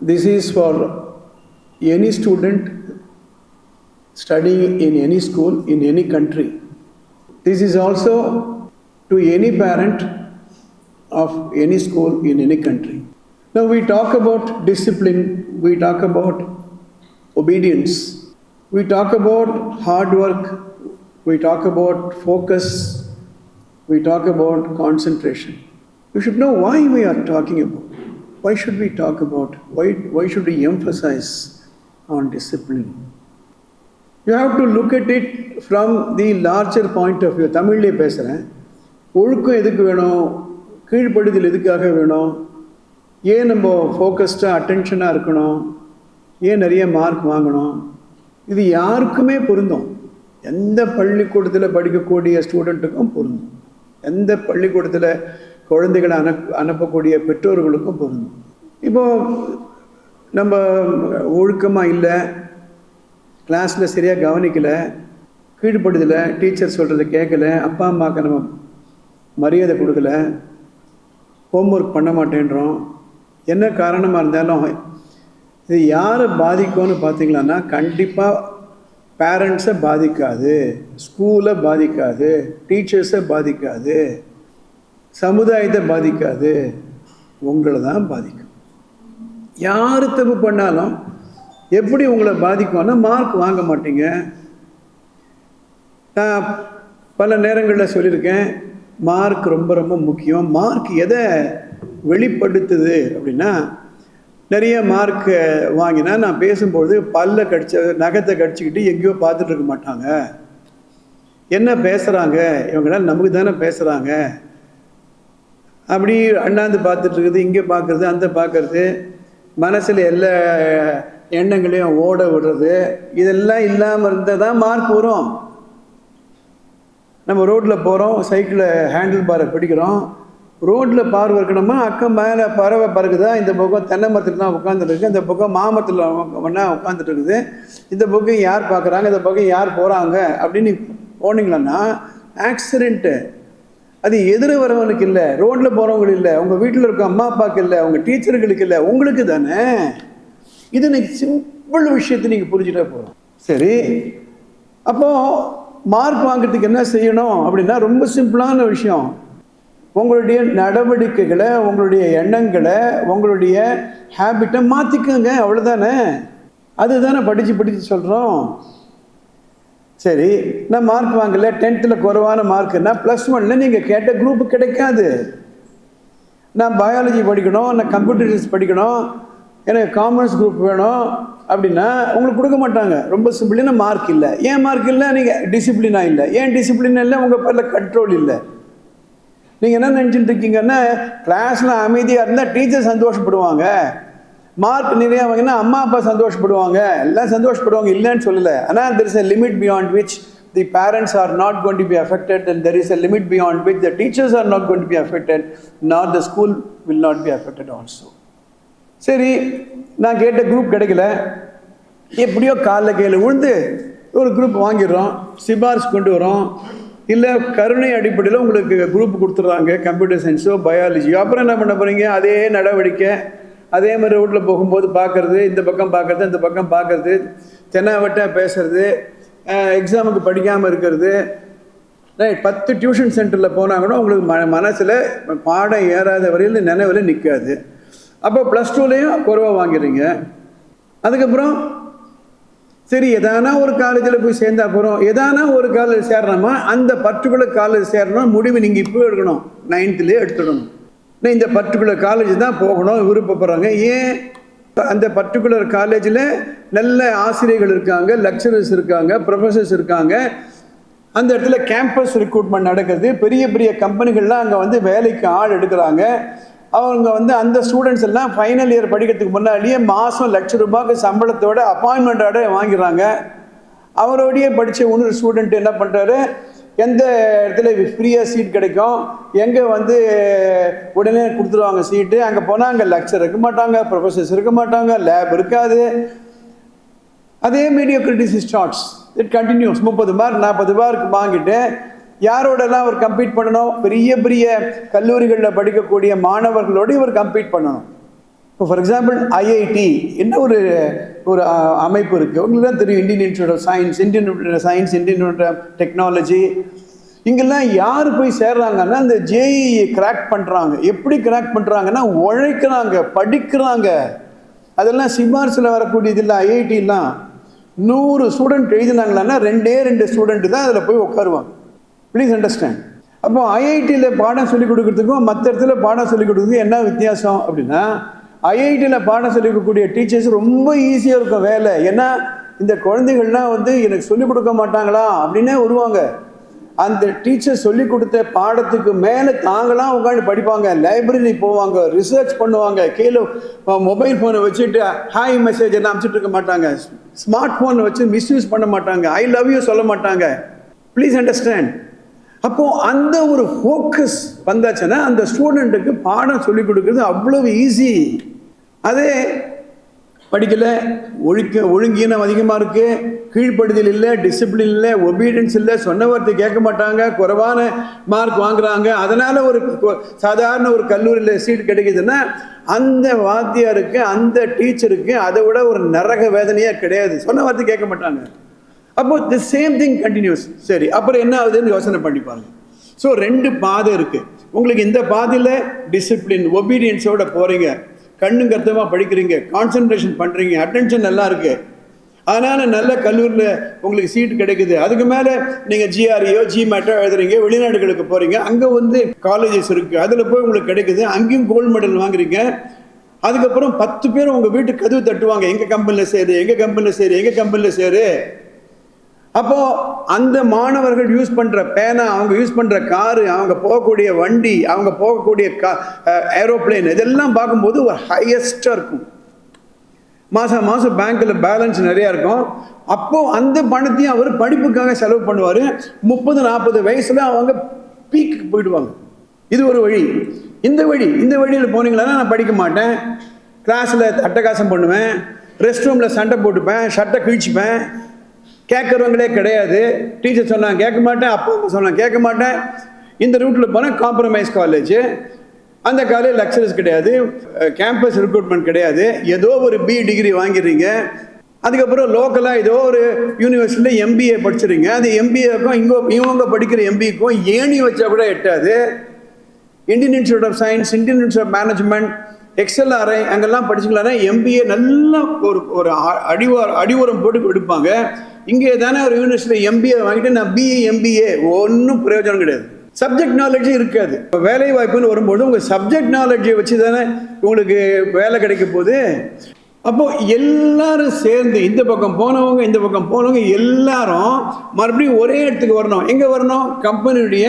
This is for any student studying in any school in any country. This is also to any parent of any school in any country. Now we talk about discipline, we talk about obedience, we talk about hard work, we talk about focus, we talk about concentration. You should know why we are talking about. Why should we talk about? Why, why should we emphasize on discipline? You have to look at it from the larger point of view. தமிழ்லேயே பேசுகிறேன் ஒழுக்கம் எதுக்கு வேணும் கீழ்ப்படுதல் எதுக்காக வேணும் ஏன் நம்ம ஃபோக்கஸ்டாக அட்டென்ஷனாக இருக்கணும் ஏன் நிறைய மார்க் வாங்கணும் இது யாருக்குமே பொருந்தும் எந்த பள்ளிக்கூடத்தில் படிக்கக்கூடிய ஸ்டூடெண்ட்டுக்கும் பொருந்தும் எந்த பள்ளிக்கூடத்தில் குழந்தைகளை அனுப் அனுப்பக்கூடிய பெற்றோர்களுக்கும் பொருந்தும். இப்போது நம்ம ஒழுக்கமாக இல்லை கிளாஸில் சரியாக கவனிக்கலை கீழ்படுதலை டீச்சர் சொல்கிறத கேட்கல அப்பா அம்மாவுக்கு நம்ம மரியாதை கொடுக்கல ஹோம்ஒர்க் பண்ண மாட்டேன்றோம் என்ன காரணமாக இருந்தாலும் இது யாரை பாதிக்கும்னு பார்த்தீங்களான்னா கண்டிப்பாக பேரண்ட்ஸை பாதிக்காது ஸ்கூலை பாதிக்காது டீச்சர்ஸை பாதிக்காது. சமுதாயத்தை பாதிக்காது உங்களை தான் பாதிக்கும். யார் தப்பு பண்ணாலும் எப்படி உங்களை பாதிக்கும்னா மார்க் வாங்க மாட்டீங்க. நான் பல நேரங்களில் சொல்லியிருக்கேன் மார்க் ரொம்ப ரொம்ப முக்கியம். மார்க் எதை வெளிப்படுத்துது அப்படின்னா நிறைய மார்க் வாங்கினா நான் பேசும்பொழுது பல்ல கடிச்ச நகத்தை கடிச்சிக்கிட்டு எங்கேயோ பார்த்துட்டு இருக்க மாட்டாங்க. என்ன பேசுகிறாங்க இவங்களால் நமக்கு தானே பேசுகிறாங்க அப்படி அண்ணாந்து பார்த்துட்டு இருக்குது இங்கே பார்க்குறது அந்த பார்க்குறது. மனசில் எல்லா எண்ணங்களையும் ஓட விடுறது. இதெல்லாம் இல்லாமல் இருந்தால் தான் மார்க் வரும். நம்ம ரோட்டில் போகிறோம் சைக்கிளை ஹேண்டில் பாரை பிடிக்கிறோம். ரோட்டில் பார்வை இருக்கணுமா அக்கம் மேலே பறவை பறக்குதா இந்த பக்கம் தென்னை மரத்தில் தான் உட்காந்துருக்கு இந்த பக்கம் மாமரத்தில் ஒன்றா உட்காந்துட்டு இருக்குது இந்த பக்கம் யார் பார்க்குறாங்க இந்த பக்கம் யார் போகிறாங்க அப்படின்னு போனீங்களன்னா ஆக்சிடெண்ட்டு அது எதிர வரவனுக்கு இல்லை ரோட்டில் போகிறவங்களுக்கு இல்லை உங்கள் வீட்டில் இருக்க அம்மா அப்பாவுக்கு இல்லை உங்கள் டீச்சர்களுக்கு இல்லை உங்களுக்கு தானே? இது இன்னைக்கு சிம்பிள் விஷயத்தை நீங்கள் புரிஞ்சுட்டா போகிறோம் சரி. அப்போது மார்க் வாங்குறதுக்கு என்ன செய்யணும் அப்படின்னா ரொம்ப சிம்பிளான விஷயம். உங்களுடைய நடவடிக்கைகளை உங்களுடைய எண்ணங்களை உங்களுடைய ஹேபிட்டை மாற்றிக்கோங்க அவ்வளோதானே அதுதானே படித்து படித்து சொல்கிறோம் சரி நான் மார்க் வாங்கல? டென்த்தில் குறைவான மார்க்குன்னா ப்ளஸ் ஒன்ல நீங்கள் கேட்ட குரூப் கிடைக்காது. நான் பயாலஜி படிக்கணும் நான் கம்ப்யூட்டர் சயின்ஸ் படிக்கணும் எனக்கு காமர்ஸ் குரூப் வேணும் அப்படின்னா உங்களுக்கு கொடுக்க மாட்டாங்க. ரொம்ப சிம்பிளான மார்க் இல்லை. ஏன் மார்க் இல்லை? நீங்கள் டிசிப்ளினாக இல்லை. ஏன் டிசிப்ளின் இல்லை? உங்கள் பேரில் கண்ட்ரோல் இல்லை. நீங்கள் என்ன நினச்சிட்டு இருக்கீங்கன்னா கிளாஸில் அமைதியாக இருந்தால் டீச்சர் சந்தோஷப்படுவாங்க. மார்க் நிறையா வாங்கினா அம்மா அப்பா சந்தோஷப்படுவாங்க. எல்லாம் சந்தோஷப்படுவாங்க இல்லைன்னு சொல்லலை. ஆனால் there is a limit beyond which the parents are not gonna be affected and there is a limit beyond which the teachers are not gonna be affected not the school will not be affected also சரி நான் கேட்ட group கிடைக்கல. எப்படியோ காலில் கையில் விழுந்து ஒரு group வாங்கிடுறோம். சிபாரிசு கொண்டு வரோம். இல்லை கருணை அடிப்படையில் உங்களுக்கு குரூப் கொடுத்துட்றாங்க கம்ப்யூட்டர் சயின்ஸோ பயாலஜியோ அப்புறம் என்ன பண்ண போகிறீங்க அதே நடவடிக்கை. அதே மாதிரி ரோட்டில் போகும்போது பார்க்குறது இந்த பக்கம் பார்க்குறது இந்த பக்கம் பார்க்கறது தென்னாவட்டாக பேசுறது எக்ஸாமுக்கு படிக்காமல் இருக்கிறது. ரைட் பத்து டியூஷன் சென்டரில் போனால் கூட உங்களுக்கு ம மனசில் பாடம் ஏறாத வரையில் நினைவில் நிற்காது அப்போ ப்ளஸ் டூலேயும் குறைவாக வாங்கிறீங்க. அதுக்கப்புறம் சரி எதானா ஒரு காலேஜில் போய் சேர்ந்தா போகிறோம் எதானா ஒரு காலேஜ் சேரணுமா அந்த பர்டிகுலர் காலேஜ் சேரணும் முடிவு நீங்கள் இப்போ எடுக்கணும். நைன்த்துலேயே எடுத்துடணும். இந்த பர்டிகுலர் காலேஜ் தான் போகணும் விருப்பப்படுறாங்க. ஏன்? அந்த பர்டிகுலர் காலேஜில் நல்ல ஆசிரியர்கள் இருக்காங்க லெக்சரர்ஸ் இருக்காங்க ப்ரொஃபஸர்ஸ் இருக்காங்க. அந்த இடத்துல கேம்பஸ் ரெக்ரூட்மெண்ட் நடக்குது. பெரிய பெரிய கம்பெனிகள்லாம் அங்கே வந்து வேலைக்கு ஆள் எடுக்கிறாங்க. அவங்க வந்து அந்த ஸ்டூடெண்ட்ஸ் எல்லாம் ஃபைனல் இயர் படிக்கிறதுக்கு முன்னாடியே மாதம் லட்ச ரூபாய்க்கு சம்பளத்தோட அப்பாயின்மெண்ட்டோட வாங்கிடுறாங்க. அவரோடையே படித்த இன்னொரு ஸ்டூடெண்ட் என்ன பண்ணுறாரு எந்த இடத்துல ஃப்ரீயாக சீட் கிடைக்கும்? எங்கே வந்து உடனே கொடுத்துருவாங்க சீட்டு அங்கே போனால் அங்கே லெக்சர் இருக்க மாட்டாங்க ப்ரொஃபஸர்ஸ் இருக்க மாட்டாங்க லேப் இருக்காது. அதே மீடியோக்ரிட்டிஸ் ஸ்டார்ட்ஸ் இட் கண்டினியூஸ் முப்பது மார்க் நாற்பது மார்க் வாங்கிட்டு யாரோடலாம் அவர் கம்ப்ளீட் பண்ணணும்? பெரிய பெரிய கல்லூரிகளில் படிக்கக்கூடிய மாணவர்களோடு இவர் கம்ப்ளீட் பண்ணணும். இப்போ ஃபார் எக்ஸாம்பிள் ஐஐடி என்ன ஒரு ஒரு அமைப்பு இருக்குது உங்களுக்கு தான் தெரியும் Indian institute of science Indian science Indian technology இங்கெல்லாம் யார் போய் சேர்றாங்கன்னா இந்த ஜேஇ கிராக் பண்ணுறாங்க எப்படி கிராக் பண்ணுறாங்கன்னா உழைக்கிறாங்க படிக்கிறாங்க. அதெல்லாம் சிபார்சில் வரக்கூடியது இல்லை ஐஐடிலாம் நூறு ஸ்டூடெண்ட் எழுதினாங்களான்னா ரெண்டே ரெண்டு ஸ்டூடெண்ட்டு தான் அதில் போய் உட்காருவாங்க. ப்ளீஸ் அண்டர்ஸ்டாண்ட் அப்போ ஐஐடியில் பாடம் சொல்லிக் கொடுக்குறதுக்கும் மற்ற இடத்துல பாடம் சொல்லிக் கொடுக்குறதுக்கும் என்ன வித்தியாசம் அப்படின்னா ஐஐடியில் பாடம் சொல்லிக்கக்கூடிய டீச்சர்ஸ் ரொம்ப ஈஸியாக இருக்கும் வேலை. ஏன்னா இந்த குழந்தைகள்லாம் வந்து எனக்கு சொல்லிக் கொடுக்க மாட்டாங்களா? அப்படின்னே வருவாங்க. அந்த டீச்சர் சொல்லி கொடுத்த பாடத்துக்கு மேலே தாங்களாம் உட்காந்து படிப்பாங்க. லைப்ரரி போவாங்க ரிசர்ச் பண்ணுவாங்க. கீழே மொபைல் ஃபோனை வச்சுட்டு ஹாய் மெசேஜ் எல்லாம் அனுப்பிச்சிட்டு இருக்க மாட்டாங்க. ஸ்மார்ட் ஃபோனை வச்சு மிஸ்யூஸ் பண்ண மாட்டாங்க. ஐ லவ் யூ சொல்ல மாட்டாங்க. ப்ளீஸ் அண்டர்ஸ்டாண்ட் அப்போ அந்த ஒரு ஃபோக்கஸ் வந்தாச்சுன்னா அந்த ஸ்டூடெண்ட்டுக்கு பாடம் சொல்லிக் கொடுக்குறது அவ்வளவு ஈஸி அதே படிக்கலை ஒழுக்க ஒழுங்கீனம் அதிகமாக இருக்குது கீழ்ப்படுதல் இல்லை டிசிப்ளின் இல்லை ஒபீடியன்ஸ் இல்லை சொன்ன வார்த்தை கேட்க மாட்டாங்க குறைவான மார்க் வாங்குறாங்க. அதனால் ஒரு கொ- சாதாரண ஒரு கல்லூரியில் சீட் கிடைக்குதுன்னா அந்த வாத்தியாருக்கு அந்த டீச்சருக்கு அதை விட ஒரு நரக வேதனையாக கிடையாது. சொன்ன வார்த்தை கேட்க மாட்டாங்க. அப்போ தி சேம் திங் கண்டினியூஸ் சரி அப்புறம் என்ன ஆகுதுன்னு யோசனை பண்ணி பாருங்க. ஸோ ரெண்டு பாதை இருக்குது உங்களுக்கு இந்த பாதையில் டிசிப்ளின் ஒபீடியன்ஸோட போகிறீங்க கண்ணும் கருத்தமாக படிக்கிறீங்க கான்சென்ட்ரேஷன் பண்ணுறீங்க அட்டென்ஷன் நல்லா இருக்கு. அதனால் நல்ல கல்லூரியில் உங்களுக்கு சீட் கிடைக்குது. அதுக்கு மேலே நீங்கள் ஜிஆர்இயோ ஜிமேட்டோ எழுதுறீங்க வெளிநாடுகளுக்கு போகிறீங்க அங்கே வந்து காலேஜஸ் இருக்குது அதில் போய் உங்களுக்கு கிடைக்குது. அங்கேயும் கோல்டு மெடல் வாங்குறீங்க. அதுக்கப்புறம் பத்து பேர் உங்கள் வீட்டுக்கு கதவு தட்டுவாங்க. எங்கள் கம்பெனியில் சேரு எங்கள் கம்பெனியில் சேரு எங்கள் கம்பெனியில் சேரு. அப்போது அந்த மாணவர்கள் யூஸ் பண்ணுற பேனா அவங்க யூஸ் பண்ணுற காரு அவங்க போகக்கூடிய வண்டி அவங்க போகக்கூடிய கா ஏரோப்ளேன் இதெல்லாம் பார்க்கும்போது ஒரு ஹையஸ்ட்டாக இருக்கும். மாதம் மாதம் பேங்க்கில் பேலன்ஸ் நிறையா இருக்கும். அப்போது அந்த பணத்தையும் அவர் படிப்புக்காக செலவு பண்ணுவார். முப்பது நாற்பது வயசில் அவங்க பீக்கு போயிடுவாங்க. இது ஒரு வழி. இந்த வழி இந்த வழியில் போனீங்களான்னா நான் படிக்க மாட்டேன். கிளாஸில் அட்டகாசம் பண்ணுவேன். ரெஸ்ட் ரூமில் சண்டை போட்டுப்பேன் ஷர்ட்டை கிழிச்சுப்பேன். கேட்குறவங்களே கிடையாது. டீச்சர் சொன்னாங்க கேட்க மாட்டேன். அப்பா அம்மா சொன்னாங்க கேட்க மாட்டேன். இந்த ரூட்டில் போனால் காம்ப்ரமைஸ் காலேஜ் அந்த காலேஜ் லெக்சரர்ஸ் கிடையாது. கேம்பஸ் ரெக்ரூட்மெண்ட் கிடையாது. ஏதோ ஒரு பி டிகிரி வாங்கிடுறீங்க. அதுக்கப்புறம் லோக்கலாக ஏதோ ஒரு யூனிவர்சிட்டியில் எம்பிஏ படிச்சிருங்க அது எம்பிஏக்கும் இங்கோ இவங்க படிக்கிற எம்பிக்கும் ஏணி வச்சா கூட எட்டாது. Indian institute of science Indian institute of management XLRI அங்கெல்லாம் படிச்சுக்கலாம் எம்பிஏ நல்ல ஒரு ஒரு அ- அடிவார அடிவாரம் போட்டு எடுப்பாங்க. இங்கே தானே ஒரு யூனிவர்சிட்டியில் எம்பிஏ வாங்கிட்டு நான் பிஏ எம்பிஏ ஒன்றும் பிரயோஜனம் கிடையாது. சப்ஜெக்ட் நாலேஜும் இருக்காது. இப்போ வேலை வாய்ப்புன்னு வரும்போது உங்கள் சப்ஜெக்ட் நாலேஜை வச்சு தானே உங்களுக்கு வேலை கிடைக்க போகுது. அப்போது எல்லாரும் சேர்ந்து இந்த பக்கம் போனவங்க இந்த பக்கம் போனவங்க எல்லாரும் மறுபடியும் ஒரே இடத்துக்கு வரணும். எங்கே வரணும்? கம்பெனியுடைய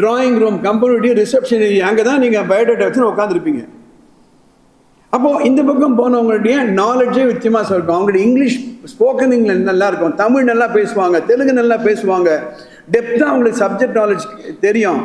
ட்ராயிங் ரூம் கம்பெனியுடைய ரிசப்ஷன் ஏரியா அங்கே தான் நீங்கள் பயோடேட்டா வச்சு உட்காந்துருப்பீங்க அப்போ இந்த பக்கம் போனவங்களுடைய நாலேஜே வித்தியமாக இருக்கும். அவங்களுடைய இங்கிலீஷ் ஸ்போக்கன் இங்கிலீஷ் நல்லா இருக்கும். தமிழ் நல்லா பேசுவாங்க. தெலுங்கு நல்லா பேசுவாங்க. டெப்த்தாக அவங்களுக்கு சப்ஜெக்ட் நாலேஜ் தெரியும்.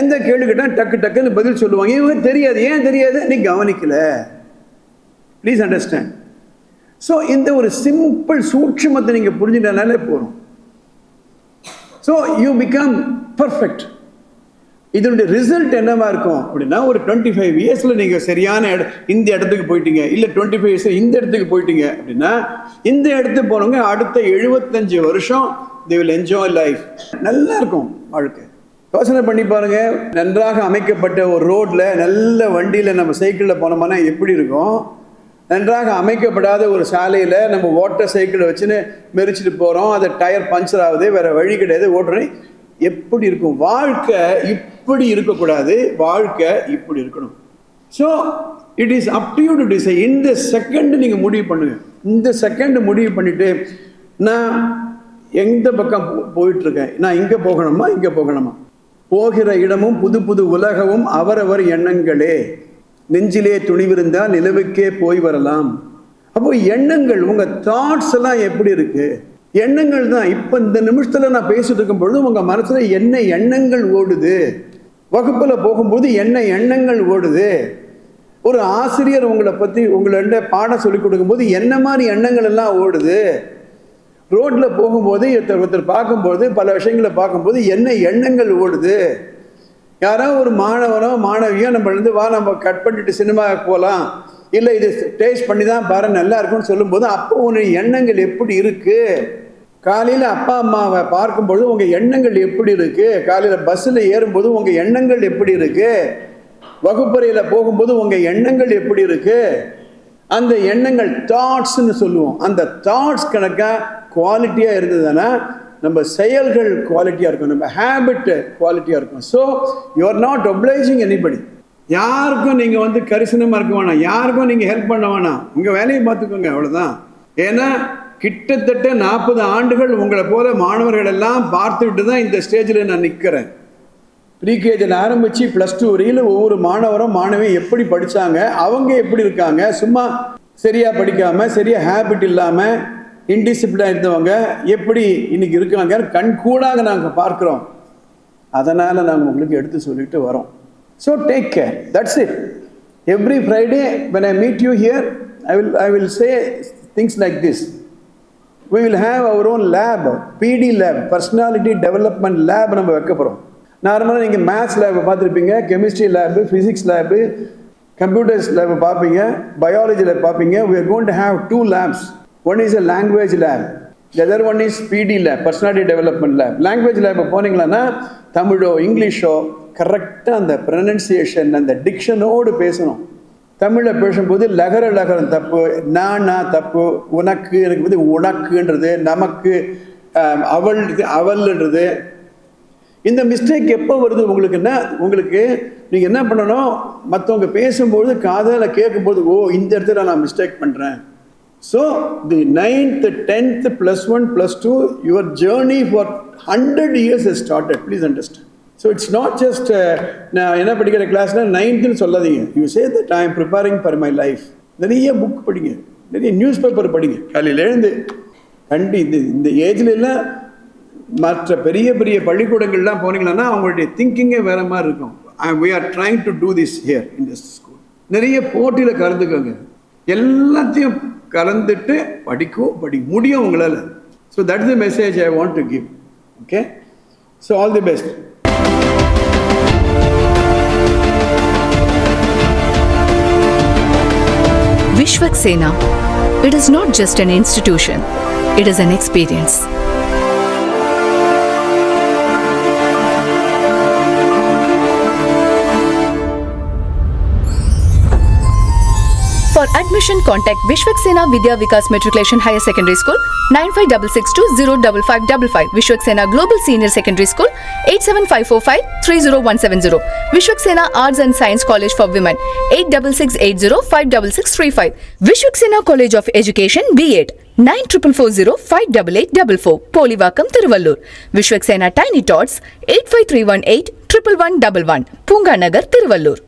எந்த கேள்வி கேட்டால் டக்கு டக்குன்னு பதில் சொல்லுவாங்க. இவங்க தெரியாது. ஏன் தெரியாது? நீ கவனிக்கல. ப்ளீஸ் அண்டர்ஸ்டாண்ட் ஸோ இந்த ஒரு சிம்பிள் சூட்சமத்தை நீங்கள் புரிஞ்சுட்டனாலே போதும். ஸோ யூ பிகம் பர்ஃபெக்ட் இதனுடைய ரிசல்ட் என்னவா இருக்கும் அப்படின்னா ஒரு டுவெண்ட்டி ஃபைவ் இயர்ஸில் நீங்கள் சரியான இட இந்த இடத்துக்கு போயிட்டீங்க இல்லை டுவெண்ட்டி ஃபைவ் இயர்ஸில் இந்த இடத்துக்கு போயிட்டீங்க அப்படின்னா இந்த இடத்துக்கு போனவங்க அடுத்த எழுபத்தஞ்சு வருஷம் தி வில் என்ஜாய் லைஃப் நல்லா இருக்கும் வாழ்க்கை. யோசனை பண்ணி பாருங்க நன்றாக அமைக்கப்பட்ட ஒரு ரோட்ல நல்ல வண்டியில் நம்ம சைக்கிளில் போனோம்னா எப்படி இருக்கும்? நன்றாக அமைக்கப்படாத ஒரு சாலையில் நம்ம ஓட்டர் சைக்கிளை வச்சுன்னு மெரிச்சிட்டு போகிறோம் அது டயர் பஞ்சர் ஆகுது வேறு வழி கிடையாது ஓட்டுறேன் எப்படி இருக்கும்? வாழ்க்கை இப்படி இருக்கக்கூடாது. வாழ்க்கை இப்படி இருக்கணும். So it is up to you to decide இந்த செகண்ட் நீங்கள் முடிவு பண்ணுங்க. இந்த செகண்ட் முடிவு பண்ணிட்டு நான் எந்த பக்கம் போ- நான் இங்கே போகணுமா? இங்கே போகணுமா? போகிற இடமும் புது புது உலகமும் அவரவர் எண்ணங்களே. நெஞ்சிலே துணிவிருந்தால் நிலவுக்கே போய் வரலாம். அப்போ எண்ணங்கள் உங்கள் தாட்ஸ் எல்லாம் எப்படி இருக்குது எண்ணங்கள் தான். இப்போ இந்த நிமிஷத்தில் நான் பேசிட்டு இருக்கும் பொழுது உங்கள் மனசில் என்ன எண்ணங்கள் ஓடுது? வகுப்பில் போகும்போது என்ன எண்ணங்கள் ஓடுது? ஒரு ஆசிரியர் உங்களை பற்றி உங்கள்ட்ட பாடம் சொல்லி கொடுக்கும்போது என்ன மாதிரி எண்ணங்கள் எல்லாம் ஓடுது? ரோட்டில் போகும்போது ஒருத்தர் ஒருத்தர் பார்க்கும்போது பல விஷயங்களை பார்க்கும்போது என்ன எண்ணங்கள் ஓடுது? யாரோ ஒரு மாணவனோ மாணவியோ நம்ம வந்து வா நம்ம கட் பண்ணிட்டு சினிமாவுக்கு போகலாம் இல்லை இது டேஸ்ட் பண்ணி தான் பாரு நல்லா இருக்கும்னு சொல்லும்போது அப்போ உன்னுடைய எண்ணங்கள் எப்படி இருக்குது காலையில் அப்பா அம்மாவை பார்க்கும்பொழுது உங்கள் எண்ணங்கள் எப்படி இருக்குது காலையில் பஸ்ஸில் ஏறும்போது உங்கள் எண்ணங்கள் எப்படி இருக்குது வகுப்பறையில் போகும்போது உங்கள் எண்ணங்கள் எப்படி இருக்குது அந்த எண்ணங்கள் தாட்ஸ்ன்னு சொல்லுவோம். அந்த தாட்ஸ் கணக்காக குவாலிட்டியாக இருந்ததுன்னா நம்ம செயல்கள் குவாலிட்டியாக இருக்கும். நம்ம ஹேபிட் குவாலிட்டியாக இருக்கும். So you are not obliging anybody யாருக்கும் நீங்கள் வந்து கரிசனமாக இருக்க வேணாம். யாருக்கும் நீங்கள் ஹெல்ப் பண்ண வேணாம். உங்கள் வேலையை பார்த்துக்கோங்க அவ்வளோதான் ஏன்னா கிட்டத்தட்ட நாற்பது ஆண்டுகள் உங்களை போல மாணவர்கள் எல்லாம் பார்த்துவிட்டு தான் இந்த ஸ்டேஜில் நான் நிற்கிறேன் ப்ரீகேஜில் ஆரம்பித்து ப்ளஸ் டூ வரையில் ஒவ்வொரு மாணவரும் மாணவியும் எப்படி படித்தாங்க அவங்க எப்படி இருக்காங்க சும்மா சரியாக படிக்காமல் சரியாக ஹேபிட் இல்லாமல் இன்டிசிப்ளினாக இருந்தவங்க எப்படி இன்னைக்கு இருக்காங்க கண் கூடாக நாங்கள் பார்க்குறோம். அதனால் நாங்கள் உங்களுக்கு எடுத்து சொல்லிட்டு வரோம். So take care that's it every Friday when I meet you here I will I will say things like this we will have our own lab PT lab personality development lab நம்ம வைக்க போகிறோம் நார்மலாக நீங்கள் maths லேபை பார்த்துருப்பீங்க chemistry lab physics lab computers lab பார்ப்பீங்க biology lab பார்ப்பீங்க. We are gonna have two labs one is a language lab the one is PT lab personality development lab language லேபை போனீங்களான்னா தமிழோ இங்கிலீஷோ கரெக்டாக அந்த ப்ரனன்சியேஷன் அந்த டிக்ஷனோடு பேசணும். தமிழில் பேசும்போது லகர லகரம் தப்பு நானா தப்பு உனக்கு எனக்கு வந்து உனக்குன்றது நமக்கு அவள் அவள்ன்றது. இந்த மிஸ்டேக் எப்போ வருது உங்களுக்குன்னா உங்களுக்கு நீங்கள் என்ன பண்ணணும் மற்றவங்க பேசும்போது காதல கேட்கும்போது ஓ இந்த இடத்துல நான் மிஸ்டேக் பண்ணுறேன் so the ninth tenth plus one plus two your journey for hundred years is started please understand so it's not just நான் என்ன படிக்கிற கிளாஸ்னால் நைன்த்துன்னு சொல்லாதீங்க. You say that I am preparing for my life நிறைய book படிங்க. நிறைய news paper படிங்க. காலையில் எழுந்து. கண்டி இந்த இந்த ஏஜ்ல மற்ற பெரிய பெரிய பள்ளிக்கூடங்கள்லாம் போனீங்கன்னா அவங்களுடைய திங்கிங்கே வேறு மாதிரி இருக்கும். We are trying to do this here in this school நிறைய போட்டியில் கலந்துக்கோங்க. எல்லாத்தையும் கலந்துட்டு படிக்கும் படி முடியும் உங்களால். So that the message I want to give okay so all the best Vishwak Sena. It is not just an institution, it is an experience. For admission, contact Vishwak Sena Vidya Vikas Matriculation Higher Secondary School nine five double six two zero double five double five Vishwaksena global senior secondary school eight seven five four five three zero one seven zero Vishwaksena arts and science college for women eight double six eight zero five double six three five Vishwaksena college of education B Ed nine triple four zero five double eight double four Polivakkam Thiruvallur Vishwaksena tiny tots eight five three one eight triple one double one Poonganagar Thiruvallur